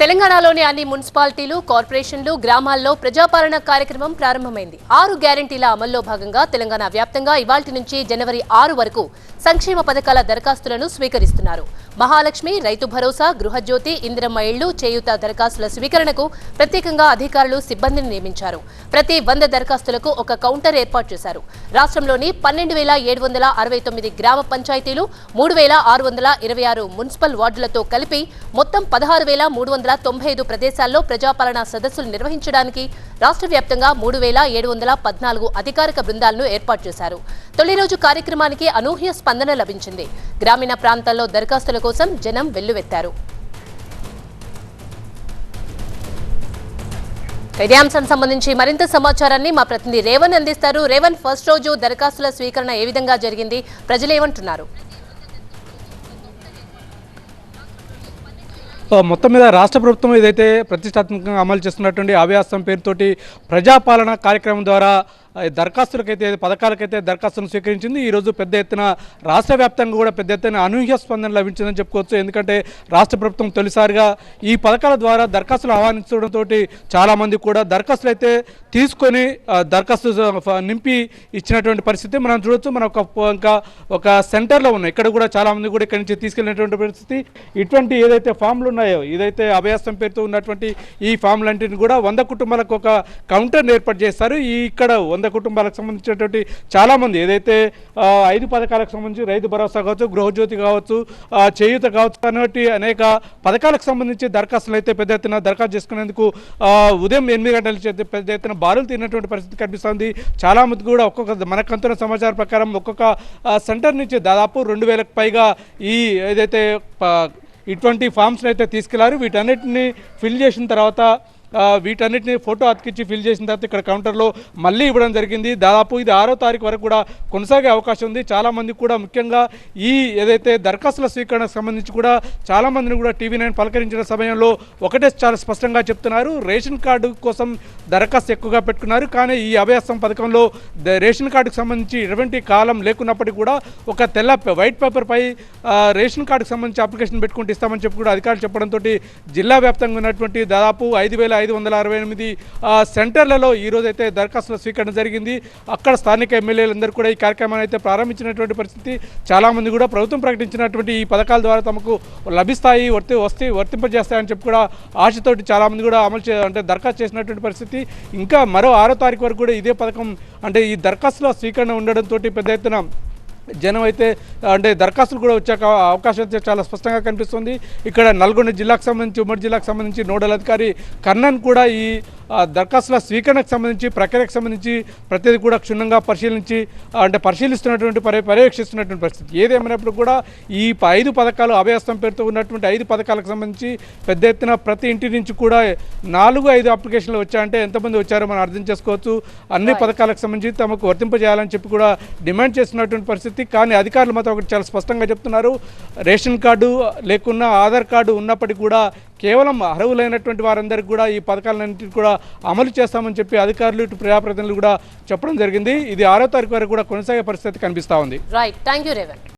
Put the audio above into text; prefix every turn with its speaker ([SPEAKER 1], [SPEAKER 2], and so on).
[SPEAKER 1] తెలంగాణలోని అన్ని మున్సిపాలిటీలు కార్పొరేషన్లు గ్రామాల్లో ప్రజాపాలన కార్యక్రమం ప్రారంభమైంది. ఆరు గ్యారంటీల అమల్లో భాగంగా తెలంగాణ వ్యాప్తంగా ఇవాల్టి నుంచి జనవరి ఆరు వరకు సంక్షేమ పథకాల దరఖాస్తులను స్వీకరిస్తున్నారు. మహాలక్ష్మి రైతు భరోసా గృహజ్యోతి ఇందిరమ్మ ఇళ్ళు చేయూత దరఖాస్తుల స్వీకరణకు ప్రత్యేకంగా అధికారులు సిబ్బందిని నియమించారు. ప్రతి వంద దరఖాస్తులకు ఒక కౌంటర్ ఏర్పాటు చేశారు. రాష్ట్రంలోని పన్నెండు వేల ఏడు వందల అరవై తొమ్మిది గ్రామ పంచాయతీలు మూడు వేల ఆరు వందల ఇరవై ఆరు మున్సిపల్ వార్డులతో కలిపి మొత్తం పదహారు వేల మూడు వందల తొంభై ఐదు ప్రదేశాల్లో ప్రజాపాలన సదస్సులు నిర్వహించడానికి రాష్ట్ర వ్యాప్తంగా మూడు వేల ఏడు వందల పద్నాలుగు అధికారిక బృందాలను ఏర్పాటు చేశారు. తొలి రోజు కార్యక్రమానికి అనూహ్య స్పందన లభించింది. గ్రామీణ ప్రాంతాల్లో దరఖాస్తుల కోసం జనం వెల్లువెత్తారు. ఇదే సంబంధించి మరింత సమాచారాన్ని మా ప్రతినిధి రేవన్ అందిస్తారు. రేవన్ ఫస్ట్ రోజు దరఖాస్తుల స్వీకరణ ఏ విధంగా జరిగింది? ప్రజలు ఏమంటున్నారు?
[SPEAKER 2] మొత్తం మీద రాష్ట్ర ప్రభుత్వం ఏదైతే ప్రతిష్టాత్మకంగా అమలు చేస్తున్నటువంటి అవ్యాసం పేరుతోటి ప్రజాపాలన కార్యక్రమం ద్వారా దరఖాస్తులకైతే పథకాలకైతే దరఖాస్తులను స్వీకరించింది. ఈరోజు పెద్ద ఎత్తున రాష్ట్ర వ్యాప్తంగా కూడా పెద్ద ఎత్తున అనూహ్య స్పందన లభించిందని చెప్పుకోవచ్చు. ఎందుకంటే రాష్ట్ర ప్రభుత్వం తొలిసారిగా ఈ పథకాల ద్వారా దరఖాస్తులు ఆహ్వానించడంతో చాలామంది కూడా దరఖాస్తులు అయితే తీసుకొని దరఖాస్తు నింపి ఇచ్చినటువంటి పరిస్థితి మనం చూడొచ్చు. మన ఒక ఇంకా ఒక సెంటర్లో ఉన్నాయి. ఇక్కడ కూడా చాలామంది కూడా ఇక్కడి నుంచి తీసుకెళ్ళినటువంటి పరిస్థితి. ఇటువంటి ఏదైతే ఫామ్లు ఉన్నాయో ఇదైతే అభయాస్తం పేరుతో ఉన్నటువంటి ఈ ఫామ్లన్నింటిని కూడా వంద కుటుంబాలకు ఒక కౌంటర్ని ఏర్పాటు చేస్తారు ఈ ఇక్కడ వంద కుటుంబాలకు సంబంధించినటువంటి చాలామంది ఏదైతే ఐదు పథకాలకు సంబంధించి రైతు భరోసా కావచ్చు గృహజ్యోతి కావచ్చు చేయూత కావచ్చు అనేటి అనేక పథకాలకు సంబంధించి దరఖాస్తులు అయితే పెద్ద ఎత్తున దరఖాస్తు చేసుకునేందుకు ఉదయం ఎనిమిది గంటల నుంచి పెద్ద ఎత్తున బారులు తిన్నటువంటి పరిస్థితి కనిపిస్తుంది. చాలామంది కూడా ఒక్కొక్క మన అందుతున్న సమాచారం ప్రకారం ఒక్కొక్క సెంటర్ నుంచి దాదాపు రెండు వేలకు పైగా ఈ ఏదైతే ఇటువంటి ఫామ్స్ని అయితే తీసుకెళ్ళారు. వీటన్నిటిని ఫిల్ చేసిన తర్వాత వీటన్నిటిని ఫోటో అతికిచ్చి ఫిల్ చేసిన తర్వాత ఇక్కడ కౌంటర్లో మళ్ళీ ఇవ్వడం జరిగింది. దాదాపు ఇది ఆరో తారీఖు వరకు కూడా కొనసాగే అవకాశం ఉంది. చాలామంది కూడా ముఖ్యంగా ఈ ఏదైతే దరఖాస్తుల స్వీకరణకు సంబంధించి కూడా చాలామందిని కూడా టీవీ నైన్ పలకరించిన సమయంలో ఒకటే చాలా స్పష్టంగా చెప్తున్నారు. రేషన్ కార్డు కోసం దరఖాస్తు ఎక్కువగా పెట్టుకున్నారు. కానీ ఈ అభ్యాసం పథకంలో రేషన్ కార్డుకు సంబంధించి ఎటువంటి కాలం లేకున్నప్పటికీ కూడా ఒక తెల్ల వైట్ పేపర్పై రేషన్ కార్డుకు సంబంధించి అప్లికేషన్ పెట్టుకుంటూ ఇస్తామని చెప్పి కూడా అధికారులు చెప్పడంతో జిల్లా వ్యాప్తంగా ఉన్నటువంటి దాదాపు ఐదు వేల ఐదు వందల అరవై ఎనిమిది సెంటర్లలో ఈ దరఖాస్తుల స్వీకరణ జరిగింది. అక్కడ స్థానిక ఎమ్మెల్యేలందరూ కూడా ఈ కార్యక్రమాన్ని అయితే ప్రారంభించినటువంటి పరిస్థితి. చాలామంది కూడా ప్రభుత్వం ప్రకటించినటువంటి ఈ పథకాల ద్వారా తమకు లభిస్తాయి వర్తి వస్తే వర్తింపజేస్తాయని చెప్పి కూడా ఆశతోటి చాలామంది కూడా అమలు చే అంటే దరఖాస్తు చేసినటువంటి పరిస్థితి. ఇంకా మరో ఆరో తారీఖు వరకు కూడా ఇదే పథకం అంటే ఈ దరఖాస్తుల స్వీకరణ ఉండడంతో పెద్ద ఎత్తున జనం అయితే అంటే దరఖాస్తులు కూడా వచ్చే అవ- అవకాశం అయితే చాలా స్పష్టంగా కనిపిస్తుంది. ఇక్కడ నల్గొండ జిల్లాకు సంబంధించి ఉమ్మడి జిల్లాకు సంబంధించి నోడల్ అధికారి కర్ణన్ కూడా ఈ దరఖాస్తుల స్వీకరణకు సంబంధించి ప్రక్రియకు సంబంధించి ప్రతిదీ కూడా క్షుణ్ణంగా పరిశీలించి అంటే పరిశీలిస్తున్నటువంటి పర్య పర్యవేక్షిస్తున్నటువంటి పరిస్థితి. ఏదేమైనప్పుడు కూడా ఈ ఐదు పథకాలు అభయస్తం పేరుతో ఉన్నటువంటి ఐదు పథకాలకు సంబంధించి పెద్ద ఎత్తున ప్రతి ఇంటి నుంచి కూడా నాలుగు ఐదు అప్లికేషన్లు వచ్చాయంటే ఎంతమంది వచ్చారో మనం అర్థం చేసుకోవచ్చు. అన్ని పథకాలకు సంబంధించి తమకు వర్తింపజేయాలని చెప్పి కూడా డిమాండ్ చేస్తున్నటువంటి పరిస్థితి కానీ అధికారులు మాత్రం ఒకటి చాలా స్పష్టంగా చెప్తున్నారు. రేషన్ కార్డు లేకున్నా ఆధార్ కార్డు ఉన్నప్పటికీ కూడా కేవలం అర్హులైనటువంటి వారందరికీ కూడా ఈ పథకాలన్నింటినీ కూడా అమలు చేస్తామని చెప్పి అధికారులు ఇటు ప్రజాప్రతినిధులు కూడా చెప్పడం జరిగింది. ఇది ఆరో తారీఖు వరకు కూడా కొనసాగే పరిస్థితి కనిపిస్తూ ఉంది.
[SPEAKER 1] Right thank you